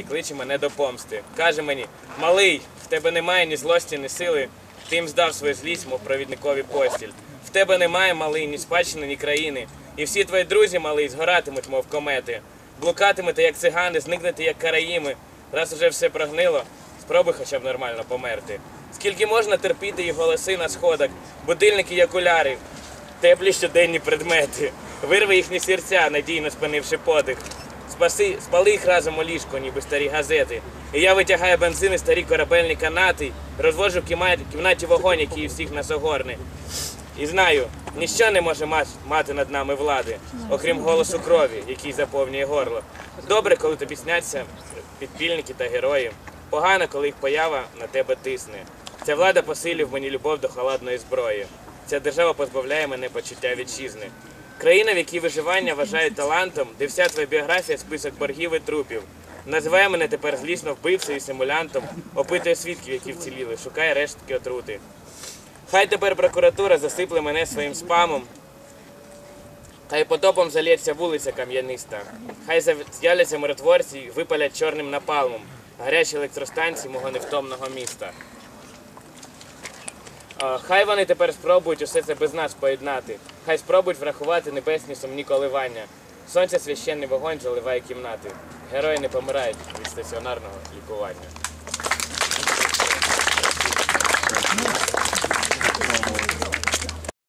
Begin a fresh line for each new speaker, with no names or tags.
й кличе мене до помсти. Каже мені, малий, в тебе немає ні злості, ні сили. Ти їм здав свою злість, мов провідникові постіль. В тебе немає, малий, ні спадщини, ні країни. І всі твої друзі, малий, згоратимуть, мов комети. Блукатимете, як цигани, зникнете, як караїми. Раз уже все прогнило, спробуй хоча б нормально померти. Скільки можна терпіти їх голоси на сходах, будильники і окуляри, теплі щоденні предмети, вирви їхні серця, надійно спинивши подих. Спаси, спали їх разом у ліжко, ніби старі газети. І я витягаю бензин і старі корабельні канати, розвожу в кімнаті, кімнаті вогонь, який всіх нас огорне. І знаю, ніщо не може мати над нами влади, окрім голосу крові, який заповнює горло. Добре, коли тобі сняться підпільники та герої. Погано, коли їх поява на тебе тисне. Ця влада посилює в мені любов до холодної зброї. Ця держава позбавляє мене почуття вітчизни. Країна, в якій виживання вважають талантом, де вся твоя біографія список боргів і трупів. Називає мене тепер злісно вбивцею і симулянтом, опитує свідків, які вціліли, шукає рештки отрути. Хай тепер прокуратура засипле мене своїм спамом. Хай потопом залється вулиця кам'яниста. Хай з'являться миротворці і випалять чорним напалмом гарячі електростанції мого невтомного міста. Хай вони тепер спробують усе це без нас поєднати. Хай спробують врахувати небесні сумні коливання. Сонце священний вогонь заливає кімнати. Герої не помирають від стаціонарного лікування.